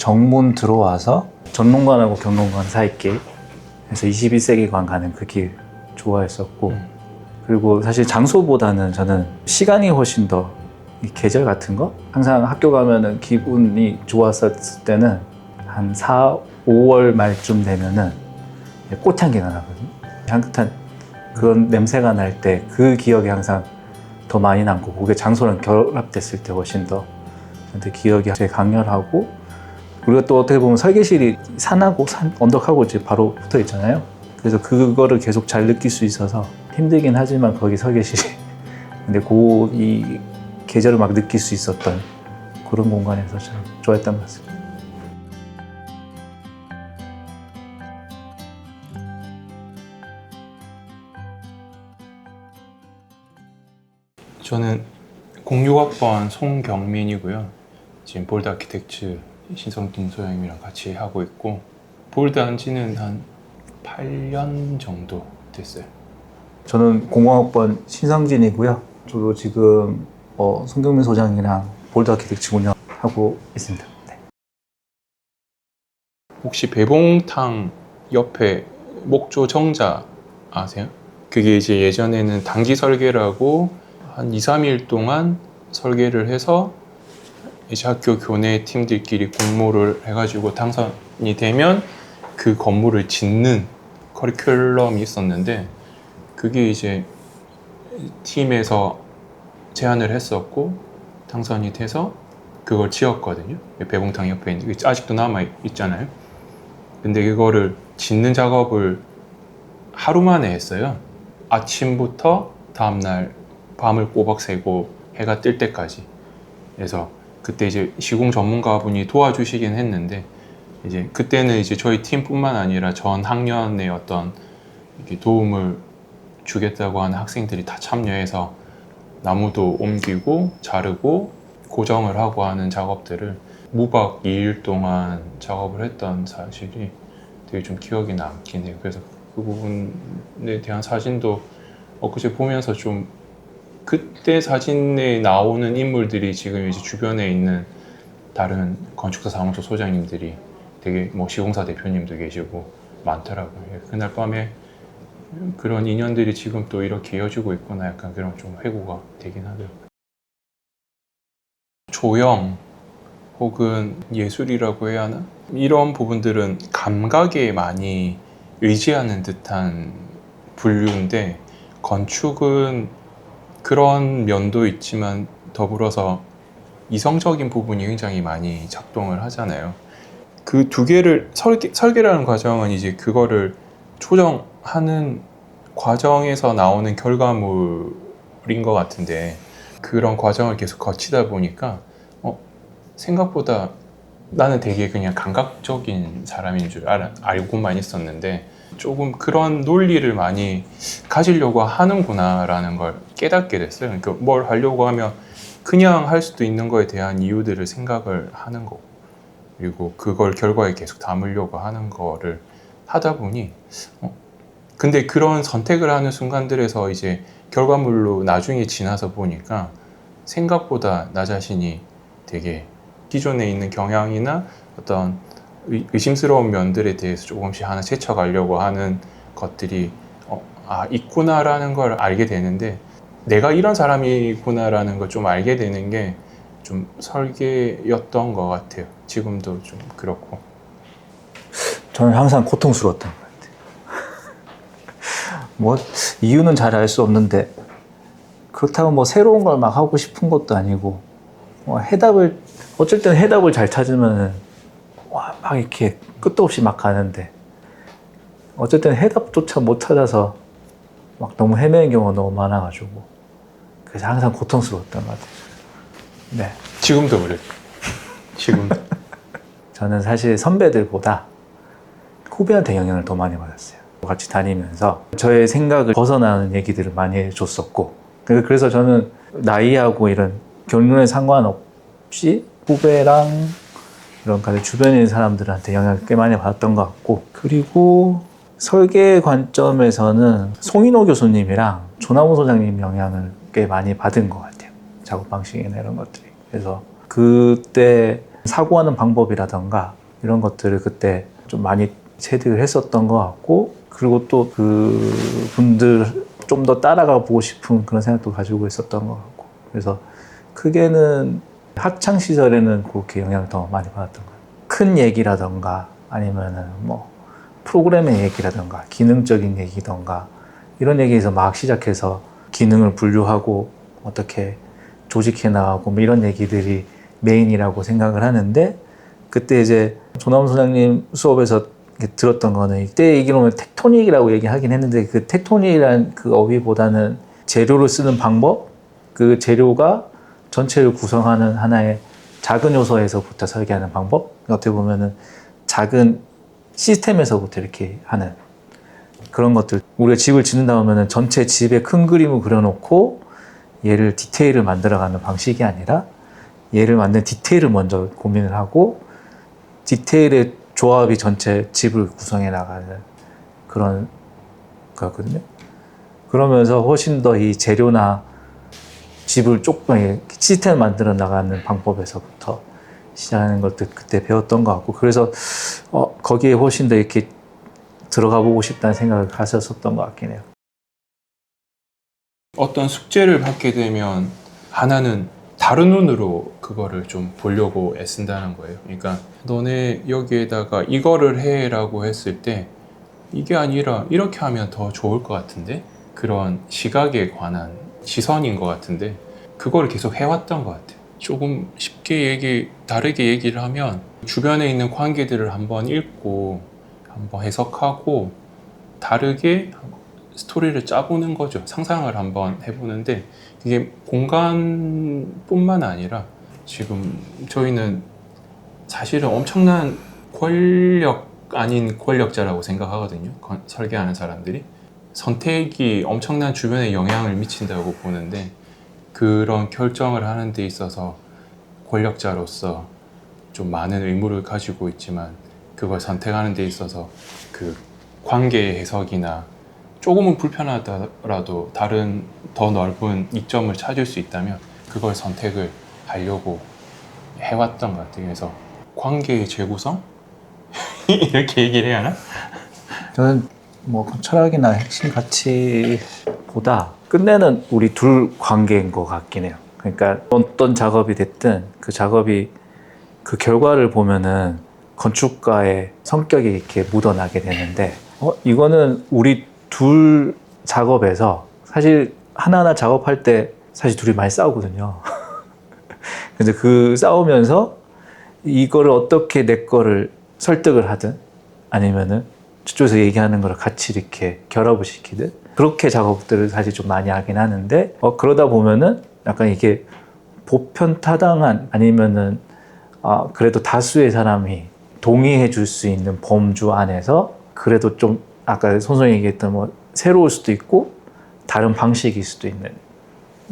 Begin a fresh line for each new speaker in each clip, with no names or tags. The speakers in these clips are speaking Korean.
정문 들어와서 전농관하고 경농관 사이길 그래서 21세기관 가는 그 길 좋아했었고
음.
그리고 사실 장소보다는 저는 시간이 훨씬 더이 계절 같은 거 항상 학교 가면은 기분이 좋았었을 때는 한 4, 5월 말쯤 되면은 꽃향기가 나거든요. 향긋한 그런 냄새가 날 때 그 기억이 항상 더 많이 남고 그게 장소랑 결합됐을 때 훨씬 더 저한테 기억이 되게 강렬하고 우리가 또 어떻게 보면 설계실이 산하고 산 언덕하고 이제 바로 붙어 있잖아요. 그래서 그거를 계속 잘 느낄 수 있어서 힘들긴 하지만 거기 설계실이 근데 그이 계절을 막 느낄 수 있었던 그런 공간에서 참 좋아했던 것 같습니다.
저는 06학번 송경민이고요. 지금 볼드 아키텍츠 신성진 소장님이랑 같이 하고 있고 볼드 한 지는 한 8년 정도 됐어요.
저는 공공학번 신상진이고요. 저도 지금 어, 송경민 소장이랑 볼드 아키텍츠 운영하고 있습니다. 네.
혹시 배봉탕 옆에 목조 정자 아세요? 그게 이제 예전에는 단기 설계라고 한 2, 3일 동안 설계를 해서 이제 학교 교내 팀들끼리 공모를 해가지고 당선이 되면 그 건물을 짓는 커리큘럼이 있었는데 그게 이제 팀에서 제안을 했었고 당선이 돼서 그걸 지었거든요. 배봉탕 옆에 있는 게 아직도 남아 있잖아요. 근데 이거를 짓는 작업을 하루 만에 했어요. 아침부터 다음날 밤을 꼬박 새고 해가 뜰 때까지. 그래서 그때 이제 시공 전문가분이 도와주시긴 했는데 이제 그때는 이제 저희 팀뿐만 아니라 전 학년의 어떤 도움을 주겠다고 하는 학생들이 다 참여해서 나무도 옮기고 자르고 고정을 하고 하는 작업들을 무박 2일 동안 작업을 했던 사실이 되게 좀 기억이 남긴 해요. 그래서 그 부분에 대한 사진도 엊그제 보면서 좀 그때 사진에 나오는 인물들이 지금 이제 주변에 있는 다른 건축사 사무소 소장님들이 되게 뭐 시공사 대표님도 계시고 많더라고요. 예, 그날 밤에 그런 인연들이 지금 또 이렇게 이어지고 있구나 약간 그런 좀 회고가 되긴 하더라고요. 조형 혹은 예술이라고 해야 하나? 이런 부분들은 감각에 많이 의지하는 듯한 분류인데 건축은 그런 면도 있지만 더불어서 이성적인 부분이 굉장히 많이 작동을 하잖아요. 그 두 개를 설계, 설계라는 과정은 이제 그거를 조정하는 과정에서 나오는 결과물인 것 같은데 그런 과정을 계속 거치다 보니까 어, 생각보다 나는 되게 그냥 감각적인 사람인 줄 알, 알고만 있었는데 조금 그런 논리를 많이 가지려고 하는구나라는 걸 깨닫게 됐어요. 그러니까 뭘 하려고 하면 그냥 할 수도 있는 거에 대한 이유들을 생각을 하는 거고 그리고 그걸 결과에 계속 담으려고 하는 거를 하다 보니 어, 근데 그런 선택을 하는 순간들에서 이제 결과물로 나중에 지나서 보니까 생각보다 나 자신이 되게 기존에 있는 경향이나 어떤 의, 의심스러운 면들에 대해서 조금씩 하나 채쳐가려고 하는 것들이 어, 아 있구나라는 걸 알게 되는데 내가 이런 사람이구나라는 걸 좀 알게 되는 게 좀 설계였던 것 같아요. 지금도 좀 그렇고.
저는 항상 고통스러웠던 것 같아요. 뭐 이유는 잘 알 수 없는데 그렇다고 뭐 새로운 걸 막 하고 싶은 것도 아니고 뭐 해답을 어쩔 때는 해답을 잘 찾으면은 와, 막 이렇게 끝도 없이 막 가는데 어쩔 때는 해답조차 못 찾아서 막 너무 헤매는 경우가 너무 많아가지고 그래서 항상 고통스러웠던 것 같아요. 네.
지금도 그래. 지금도.
저는 사실 선배들보다 후배한테 영향을 더 많이 받았어요. 같이 다니면서 저의 생각을 벗어나는 얘기들을 많이 해줬었고 그- 그래서 저는 나이하고 이런 경륜에 상관없이 후배랑 이런 가장 주변에 있는 사람들한테 영향을 꽤 많이 받았던 것 같고 그리고 설계 관점에서는 송인호 교수님이랑 조나무 소장님 영향을 꽤 많이 받은 것 같아요. 작업 방식이나 이런 것들이. 그래서 그때 사고하는 방법이라던가 이런 것들을 그때 좀 많이 체득을 했었던 것 같고 그리고 또 그 분들 좀 더 따라가 보고 싶은 그런 생각도 가지고 있었던 것 같고 그래서 크게는 학창 시절에는 그렇게 영향을 더 많이 받았던 것 같아요. 큰 얘기라던가 아니면은 뭐 프로그램의 얘기라던가 기능적인 얘기던가 이런 얘기에서 막 시작해서 기능을 분류하고 어떻게 조직해 나가고 뭐 이런 얘기들이 메인이라고 생각을 하는데 그때 이제 조남 소장님 수업에서 들었던 거는 이때 얘기로 는 텍토닉이라고 얘기하긴 했는데 그 텍토닉이란 그 어휘보다는 재료를 쓰는 방법 그 재료가 전체를 구성하는 하나의 작은 요소에서부터 설계하는 방법 어떻게 보면은 작은 시스템에서부터 이렇게 하는 그런 것들 우리가 집을 짓는다 하면은 전체 집에 큰 그림을 그려놓고 얘를 디테일을 만들어가는 방식이 아니라 얘를 만든 디테일을 먼저 고민을 하고 디테일의 조합이 전체 집을 구성해 나가는 그런 거였거든요. 그러면서 훨씬 더 이 재료나 집을 조금 시스템 만들어 나가는 방법에서부터 시작하는 것들 그때 배웠던 것 같고 그래서 어, 거기에 훨씬 더 이렇게 들어가 보고 싶다는 생각을 가졌었던 것 같긴 해요.
어떤 숙제를 받게 되면 하나는 다른 눈으로 그거를 좀 보려고 애쓴다는 거예요. 그러니까 너네 여기에다가 이거를 해라고 했을 때 이게 아니라 이렇게 하면 더 좋을 것 같은데 그런 시각에 관한 시선인 것 같은데 그거를 계속 해왔던 것 같아요. 조금 쉽게 얘기 다르게 얘기를 하면 주변에 있는 관계들을 한번 읽고 한번 해석하고 다르게 스토리를 짜보는 거죠. 상상을 한번 해보는데 이게 공간뿐만 아니라 지금 저희는 사실은 엄청난 권력 아닌 권력자라고 생각하거든요. 건- 설계하는 사람들이 선택이 엄청난 주변에 영향을 미친다고 보는데 그런 결정을 하는 데 있어서 권력자로서 좀 많은 의무를 가지고 있지만 그걸 선택하는 데 있어서 그 관계의 해석이나 조금은 불편하더라도 다른 더 넓은 이점을 찾을 수 있다면 그걸 선택을 하려고 해왔던 것 같아요. 그래서 관계의 재구성 이렇게 얘기를 해야 하나?
저는 뭐 철학이나 핵심 가치보다 끝내는 우리 둘 관계인 것 같긴 해요. 그러니까 어떤 작업이 됐든 그 작업이 그 결과를 보면은 건축가의 성격이 이렇게 묻어나게 되는데 어 이거는 우리 둘 작업에서 사실 하나하나 작업할 때 사실 둘이 많이 싸우거든요. 근데 그 싸우면서 이거를 어떻게 내 거를 설득을 하든 아니면은 저쪽에서 얘기하는 거를 같이 이렇게 결합을 시키든 그렇게 작업들을 사실 좀 많이 하긴 하는데 어, 그러다 보면은 약간 이게 보편 타당한 아니면은 아, 그래도 다수의 사람이 동의해 줄 수 있는 범주 안에서 그래도 좀 아까 손성이 얘기했던 뭐 새로울 수도 있고 다른 방식일 수도 있는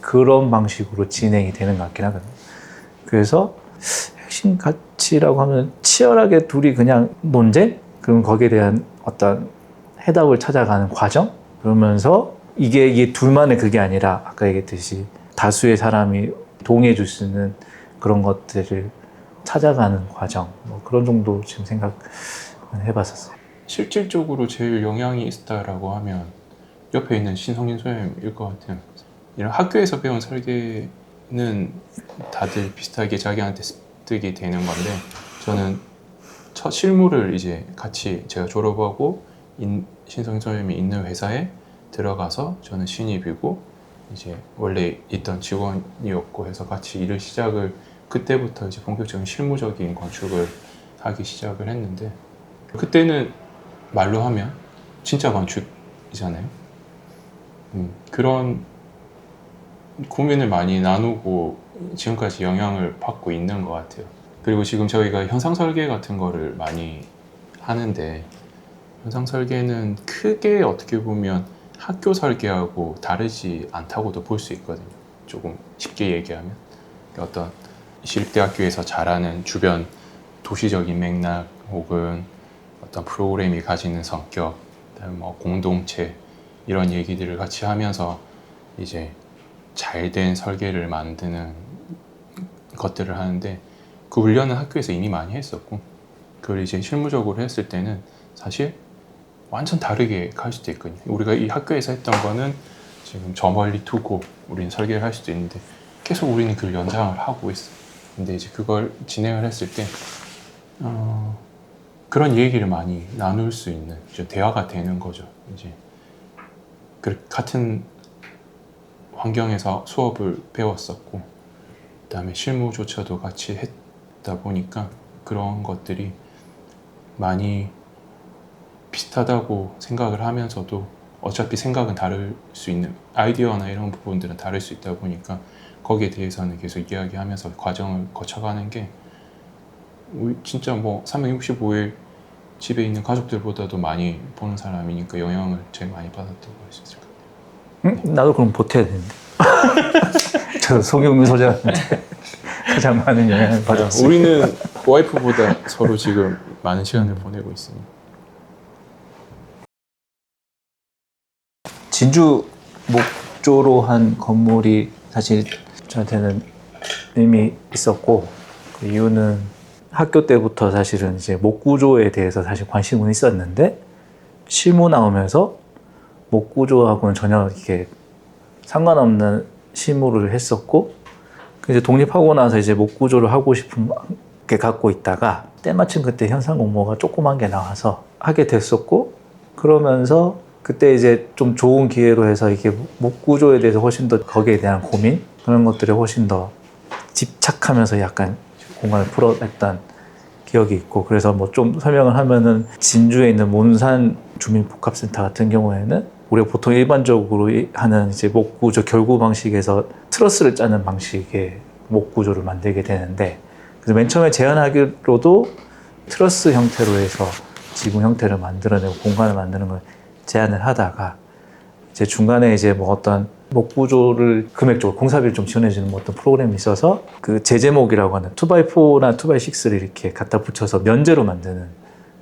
그런 방식으로 진행이 되는 것 같긴 하거든요. 그래서 핵심 가치라고 하면 치열하게 둘이 그냥 논쟁? 그럼 거기에 대한 어떤 해답을 찾아가는 과정? 그러면서 이게, 이게 둘만의 그게 아니라 아까 얘기했듯이 다수의 사람이 동의해 줄 수 있는 그런 것들을 찾아가는 과정. 뭐 그런 정도 지금 생각 해 봤었어요.
실질적으로 제일 영향이 있다라고 하면 옆에 있는 신성인 소장님일 것 같아요. 이런 학교에서 배운 설계는 다들 비슷하게 자기한테 습득이 되는 건데 저는 첫 실무를 이제 같이 제가 졸업하고 인- 신성인 소장님이 있는 회사에 들어가서 저는 신입이고 이제 원래 있던 직원이었고 해서 같이 일을 시작을 그때부터 이제 본격적인 실무적인 건축을 하기 시작을 했는데 그때는 말로 하면 진짜 건축이잖아요. 음, 그런 고민을 많이 나누고 지금까지 영향을 받고 있는 것 같아요. 그리고 지금 저희가 현상 설계 같은 거를 많이 하는데 현상 설계는 크게 어떻게 보면 학교 설계하고 다르지 않다고도 볼 수 있거든요. 조금 쉽게 얘기하면 어떤 시립대학교에서 잘하는 주변 도시적인 맥락 혹은 어떤 프로그램이 가지는 성격, 뭐 공동체 이런 얘기들을 같이 하면서 이제 잘 된 설계를 만드는 것들을 하는데 그 훈련은 학교에서 이미 많이 했었고 그걸 이제 실무적으로 했을 때는 사실 완전 다르게 갈 수도 있거든요. 우리가 이 학교에서 했던 거는 지금 저 멀리 두고 우리는 설계를 할 수도 있는데 계속 우리는 그 연장을 하고 있어. 근데 이제 그걸 진행을 했을 때 어, 그런 얘기를 많이 나눌 수 있는 대화가 되는 거죠. 이제 그 같은 환경에서 수업을 배웠었고 그다음에 실무조차도 같이 했 다 보니까 그런 것들이 많이 비슷하다고 생각을 하면서도 어차피 생각은 다를 수 있는 아이디어나 이런 부분들은 다를 수 있다 보니까 거기에 대해서는 계속 이야기하면서 과정을 거쳐가는 게 진짜 뭐 365일 집에 있는 가족들보다도 많이 보는 사람이니까 영향을 제일 많이 받았다고 할 수 있을 것 같아요.
응? 나도 그럼 보태야 되는데. 저 송영민 소장한테 가장 많은 영향을 받았어요.
우리는 와이프보다 서로 지금 많은 시간을 보내고 있으니
진주 목조로 한 건물이 사실 저한테는 의미 있었고 그 이유는 학교 때부터 사실은 이제 목구조에 대해서 사실 관심은 있었는데 실무 나오면서 목구조하고는 전혀 이렇게 상관없는 실무를 했었고 그 이제 독립하고 나서 이제 목구조를 하고 싶은 게 갖고 있다가 때마침 그때 현상 공모가 조그만 게 나와서 하게 됐었고 그러면서 그때 이제 좀 좋은 기회로 해서 이게 목구조에 대해서 훨씬 더 거기에 대한 고민 그런 것들에 훨씬 더 집착하면서 약간 공간을 풀어냈던 기억이 있고 그래서 뭐 좀 설명을 하면은 진주에 있는 몬산 주민복합센터 같은 경우에는 우리가 보통 일반적으로 이- 하는 이제 목구조 결구 방식에서 트러스를 짜는 방식의 목구조를 만들게 되는데 그래서 맨 처음에 제안하기로도 트러스 형태로 해서 지붕 형태를 만들어내고 공간을 만드는 걸 제안을 하다가 이제 중간에 이제 뭐 어떤 목구조를 금액적으로 공사비를 좀 지원해주는 뭐 어떤 프로그램이 있어서 그 제제목이라고 하는 2x4나 2x6를 이렇게 갖다 붙여서 면제로 만드는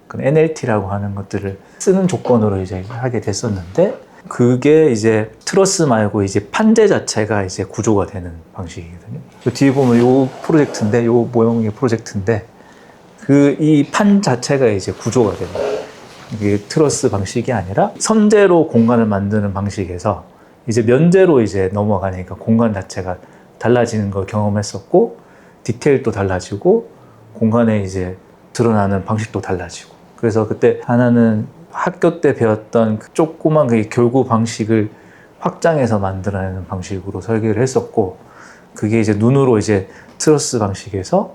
그 NLT라고 하는 것들을 쓰는 조건으로 이제 하게 됐었는데 그게 이제 트러스 말고 이제 판재 자체가 이제 구조가 되는 방식이거든요. 그 뒤에 보면 요 프로젝트인데 요 모형의 프로젝트인데 그 이 판 자체가 이제 구조가 되는. 이게 트러스 방식이 아니라 선재로 공간을 만드는 방식에서 이제 면제로 이제 넘어가니까 공간 자체가 달라지는 걸 경험했었고 디테일도 달라지고 공간에 이제 드러나는 방식도 달라지고 그래서 그때 하나는 학교 때 배웠던 그 조그만 그 결구 방식을 확장해서 만들어내는 방식으로 설계를 했었고 그게 이제 눈으로 이제 트러스 방식에서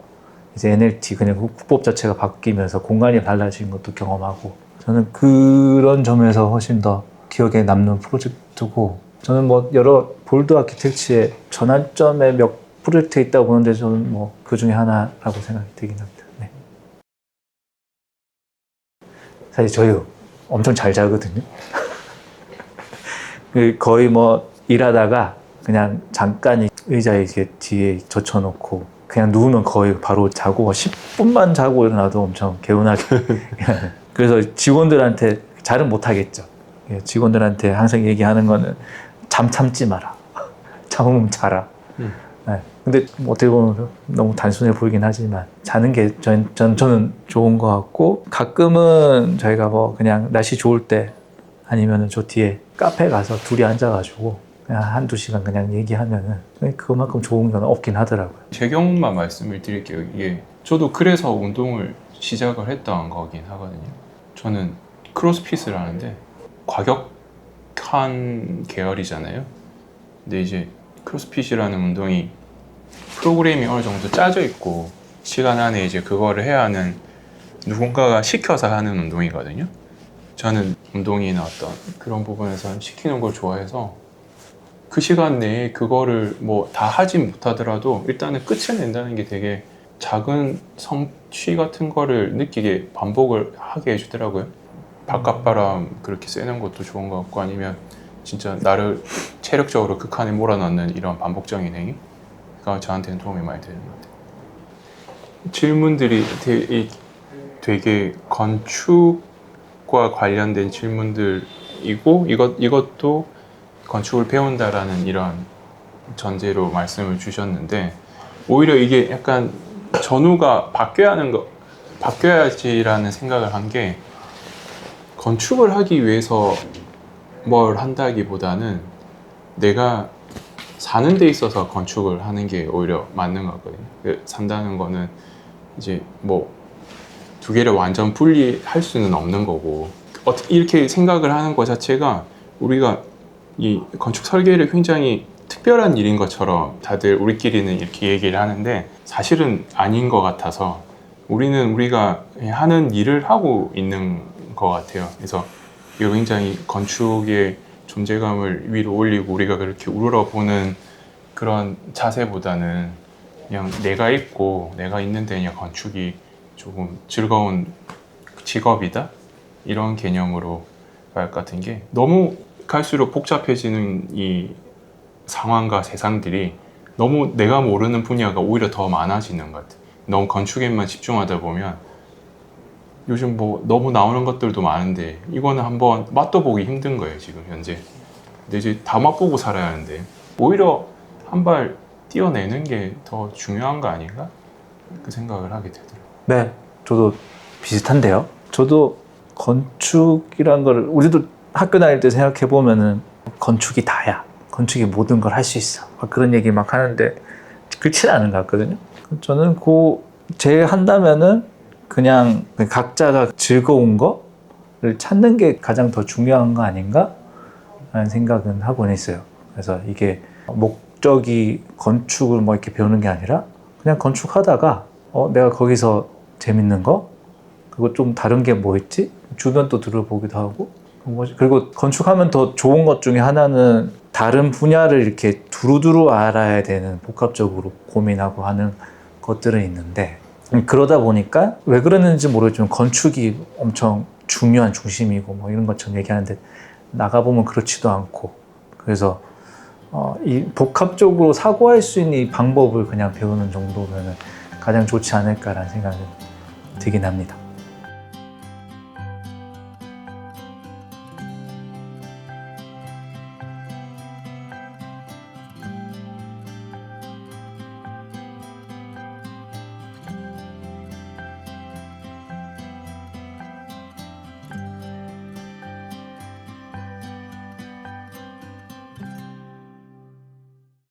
이제 NLT 그냥 그 국법 자체가 바뀌면서 공간이 달라진 것도 경험하고 저는 그런 점에서 훨씬 더 기억에 남는 프로젝트고 저는 뭐 여러 볼드 아키텍처의 전환점에 몇 프로젝트 있다고 보는데 저는 뭐 그 중에 하나라고 생각이 들긴 합니다. 사실 저희 엄청 잘 자거든요. 그 거의 뭐 일하다가 그냥 잠깐 의자에 뒤에 젖혀놓고 그냥 누우면 거의 바로 자고 10분만 자고 일어나도 엄청 개운하게 그래서 직원들한테 잘은 못하겠죠. 예, 직원들한테 항상 얘기하는 거는 잠 참지 마라. 참으면 자라.
음.
네. 근데 뭐 어떻게 보면 너무 단순해 보이긴 하지만 자는 게 전, 전, 저는 좋은 것 같고 가끔은 저희가 뭐 그냥 날씨 좋을 때 아니면은 저 뒤에 카페 가서 둘이 앉아가지고 그냥 한두 시간 그냥 얘기하면은 그만큼 좋은 건 없긴 하더라고요.
제 경험만 말씀을 드릴게요. 이게 저도 그래서 운동을 시작을 했던 거긴 하거든요. 저는 크로스핏을 하는데 과격한 계열이잖아요. 근데 이제 크로스핏이라는 운동이 프로그램이 어느 정도 짜져 있고 시간 안에 이제 그거를 해야 하는 누군가가 시켜서 하는 운동이거든요. 저는 운동이나 어떤 그런 부분에서 시키는 걸 좋아해서 그 시간 내에 그거를 뭐 다 하진 못하더라도 일단은 끝을 낸다는 게 되게 작은 성취 같은 거를 느끼게 반복을 하게 해주더라고요. 바깥바람 그렇게 쐬는 것도 좋은 것 같고 아니면 진짜 나를 체력적으로 극한에 몰아넣는 이런 반복적인 행위가 저한테는 도움이 많이 되는 것 같아요. 질문들이 되게, 되게 건축과 관련된 질문들이고 이것 이것도 건축을 배운다라는 이런 전제로 말씀을 주셨는데 오히려 이게 약간 전후가 바뀌어야 하는 거 바뀌어야지라는 생각을 한 게 건축을 하기 위해서 뭘 한다기보다는 내가 사는 데 있어서 건축을 하는 게 오히려 맞는 것 같거든요. 그 산다는 거는 이제 뭐 두 개를 완전 분리할 수는 없는 거고 어떻게 이렇게 생각을 하는 것 자체가 우리가 이 건축 설계를 굉장히 특별한 일인 것처럼 다들 우리끼리는 이렇게 얘기를 하는데 사실은 아닌 것 같아서 우리는 우리가 하는 일을 하고 있는 것 같아요. 그래서 이거 굉장히 건축의 존재감을 위로 올리고 우리가 그렇게 우러러 보는 그런 자세보다는 그냥 내가 있고 내가 있는데 그냥 건축이 조금 즐거운 직업이다 이런 개념으로 갈것 같은 게 너무 갈수록 복잡해지는 이 상황과 세상들이 너무 내가 모르는 분야가 오히려 더 많아지는 것 같아. 너무 건축에만 집중하다 보면 요즘 뭐 너무 나오는 것들도 많은데 이거는 한번 맛도 보기 힘든 거예요 지금 현재. 근데 이제 다 맛보고 살아야 하는데 오히려 한 발 뛰어내는 게 더 중요한 거 아닌가? 그 생각을 하게 되더라고요.
네, 저도 비슷한데요. 저도 건축이란 걸 우리도 학교 다닐 때 생각해 보면은 건축이 다야. 건축이 모든 걸 할 수 있어. 막 그런 얘기 막 하는데 그렇지는 않은 것 같거든요. 저는 그 제일 한다면은 그냥 각자가 즐거운 거를 찾는 게 가장 더 중요한 거 아닌가? 라는 생각은 하곤 했어요. 그래서 이게 목적이 건축을 뭐 이렇게 배우는 게 아니라 그냥 건축하다가 어, 내가 거기서 재밌는 거 그리고 좀 다른 게 뭐 있지? 주변 또 들어보기도 하고 뭐지? 그리고 건축하면 더 좋은 것 중에 하나는 다른 분야를 이렇게 두루두루 알아야 되는 복합적으로 고민하고 하는 것들은 있는데 음, 그러다 보니까 왜 그러는지 모르겠지만 건축이 엄청 중요한 중심이고 뭐 이런 것처럼 얘기하는데 나가보면 그렇지도 않고 그래서 어, 이 복합적으로 사고할 수 있는 이 방법을 그냥 배우는 정도면 가장 좋지 않을까라는 생각이 들긴 합니다.